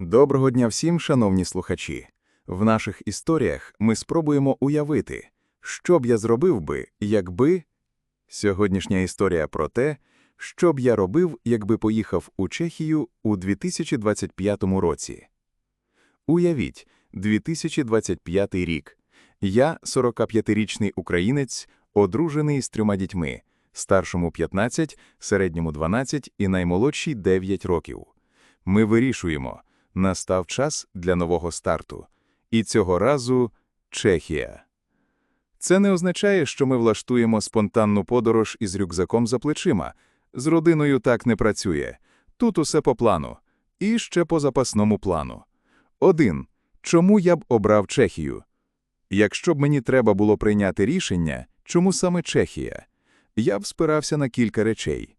Доброго дня всім, шановні слухачі. В наших історіях ми спробуємо уявити, що б я зробив би, якби. Сьогоднішня історія про те, що б я робив, якби поїхав у Чехію у 2025 році. Уявіть, 2025 рік. Я 45-річний українець, одружений з трьома дітьми, старшому 15, середньому 12 і наймолодшій 9 років. Ми вирішуємо, настав час для нового старту. І цього разу Чехія. Це не означає, що ми влаштуємо спонтанну подорож із рюкзаком за плечима. З родиною так не працює. Тут усе по плану. І ще по запасному плану. Один. Чому я б обрав Чехію? Якщо б мені треба було прийняти рішення, чому саме Чехія? Я б спирався на кілька речей.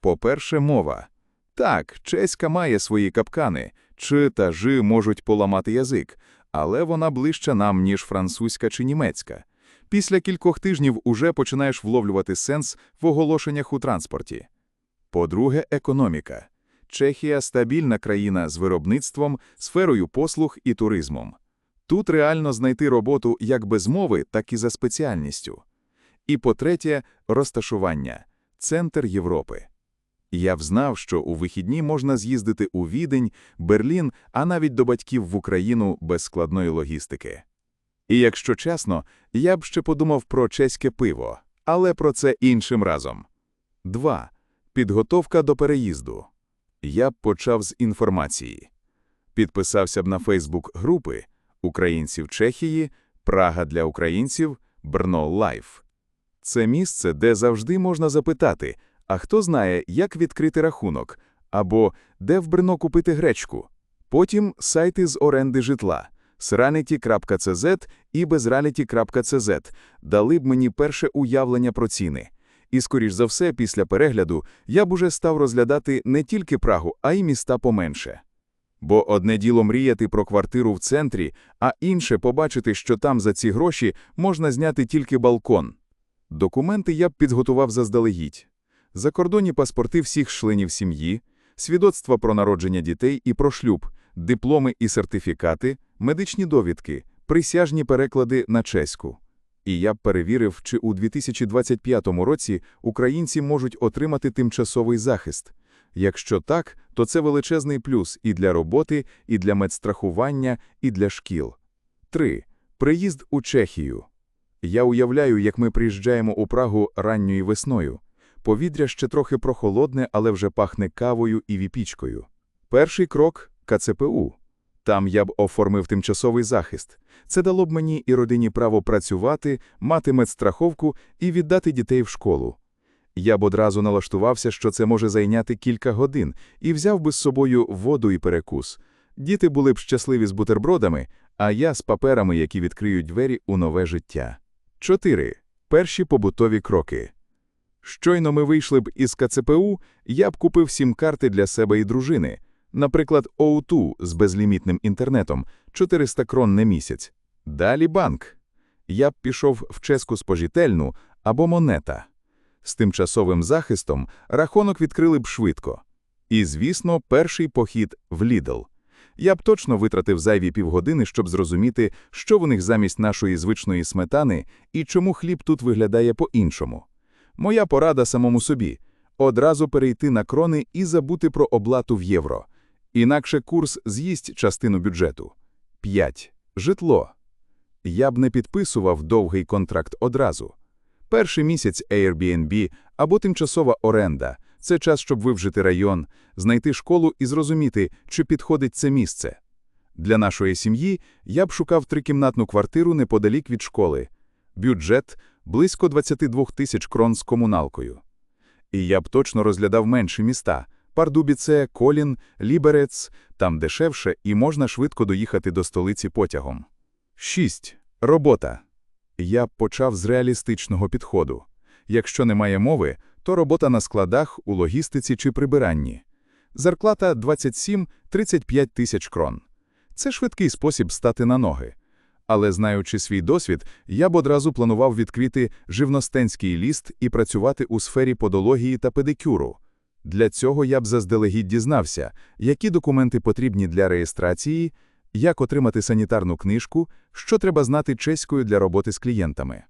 По-перше, мова. Так, чеська має свої капкани, чи та жи можуть поламати язик, але вона ближча нам, ніж французька чи німецька. Після кількох тижнів уже починаєш вловлювати сенс в оголошеннях у транспорті. По-друге, економіка. Чехія стабільна країна з виробництвом, сферою послуг і туризмом. Тут реально знайти роботу як без мови, так і за спеціальністю. І по-третє, розташування центр Європи. Я взнав, що у вихідні можна з'їздити у Відень, Берлін, а навіть до батьків в Україну без складної логістики. І якщо чесно, я б ще подумав про чеське пиво, але про це іншим разом. 2. Підготовка до переїзду. Я б почав з інформації. Підписався б на Фейсбук групи Українців Чехії, Прага для українців, Брно Лайф. Це місце, де завжди можна запитати, а хто знає, як відкрити рахунок, або де в Брно купити гречку. Потім сайти з оренди житла sranity.cz і bezranity.cz дали б мені перше уявлення про ціни. І, скоріш за все, після перегляду я б уже став розглядати не тільки Прагу, а й міста поменше. Бо одне діло мріяти про квартиру в центрі, а інше побачити, що там за ці гроші можна зняти тільки балкон. Документи я б підготував заздалегідь. Закордонні паспорти всіх членів сім'ї, свідоцтва про народження дітей і про шлюб, дипломи і сертифікати, медичні довідки, присяжні переклади на чеську. І я б перевірив, чи у 2025 році українці можуть отримати тимчасовий захист. Якщо так, то це величезний плюс і для роботи, і для медстрахування, і для шкіл. 3. Приїзд у Чехію. Я уявляю, як ми приїжджаємо у Прагу ранньою весною. Повітря ще трохи прохолодне, але вже пахне кавою і віпічкою. Перший крок КЦПУ. Там я б оформив тимчасовий захист. Це дало б мені і родині право працювати, мати медстраховку і віддати дітей в школу. Я б одразу налаштувався, що це може зайняти кілька годин, і взяв би з собою воду і перекус. Діти були б щасливі з бутербродами, а я з паперами, які відкриють двері у нове життя. 4. Перші побутові кроки. Щойно ми вийшли б із КЦПУ, я б купив сім карти для себе і дружини, наприклад, O2 з безлімітним інтернетом 400 крон на місяць. Далі банк. Я б пішов в ческу спожительну або монета. З тимчасовим захистом рахунок відкрили б швидко. І, звісно, перший похід в Лідл. Я б точно витратив зайві півгодини, щоб зрозуміти, що в них замість нашої звичної сметани і чому хліб тут виглядає по-іншому. Моя порада самому собі одразу перейти на крони і забути про оплату в євро. Інакше курс з'їсть частину бюджету. 5. Житло. Я б не підписував довгий контракт одразу. Перший місяць Airbnb або тимчасова оренда це час, щоб вивжити район, знайти школу і зрозуміти, чи підходить це місце. Для нашої сім'ї я б шукав трикімнатну квартиру неподалік від школи. Бюджет близько 22 тисяч крон з комуналкою. І я б точно розглядав менші міста Пардубіце, Колін, Ліберец, там дешевше і можна швидко доїхати до столиці потягом. 6. Робота. Я почав з реалістичного підходу. Якщо немає мови, то робота на складах, у логістиці чи прибиранні. Зарплата 27-35 тисяч крон. Це швидкий спосіб стати на ноги. Але, знаючи свій досвід, я б одразу планував відкрити живностенський ліст і працювати у сфері подології та педикюру. Для цього я б заздалегідь дізнався, які документи потрібні для реєстрації, як отримати санітарну книжку, що треба знати чеською для роботи з клієнтами.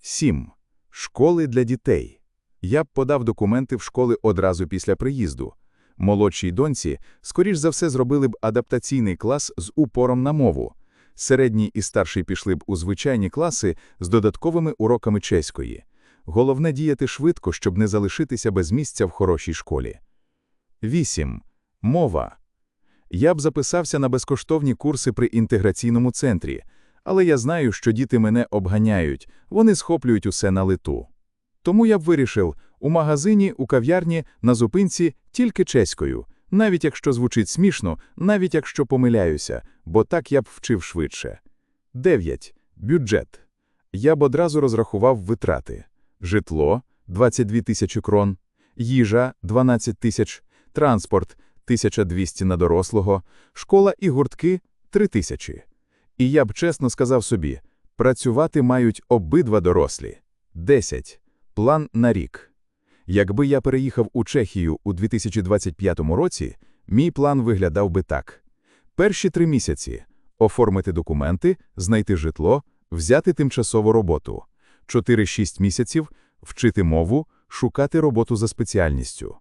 7. Школи для дітей. Я б подав документи в школи одразу після приїзду. Молодшій доньці, скоріш за все, зробили б адаптаційний клас з упором на мову. Середній і старший пішли б у звичайні класи з додатковими уроками чеської. Головне діяти швидко, щоб не залишитися без місця в хорошій школі. 8. Мова. Я б записався на безкоштовні курси при інтеграційному центрі, але я знаю, що діти мене обганяють, вони схоплюють усе на лету. Тому я б вирішив у магазині, у кав'ярні, на зупинці тільки чеською, навіть якщо звучить смішно, навіть якщо помиляюся, бо так я б вчив швидше. 9. Бюджет. Я б одразу розрахував витрати. Житло – 22 тисячі крон, їжа – 12 тисяч, транспорт – 1200 на дорослого, школа і гуртки – 3 тисячі. І я б чесно сказав собі, працювати мають обидва дорослі. 10. План на рік. Якби я переїхав у Чехію у 2025 році, мій план виглядав би так. Перші три місяці – оформити документи, знайти житло, взяти тимчасову роботу. 4-6 місяців – вчити мову, шукати роботу за спеціальністю.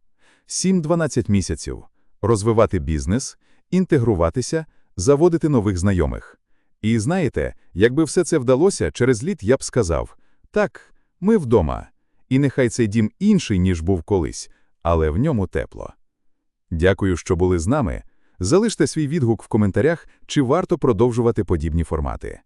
7-12 місяців – розвивати бізнес, інтегруватися, заводити нових знайомих. І знаєте, якби все це вдалося, через літ я б сказав, так, ми вдома, і нехай цей дім інший, ніж був колись, але в ньому тепло. Дякую, що були з нами. Залиште свій відгук в коментарях, чи варто продовжувати подібні формати.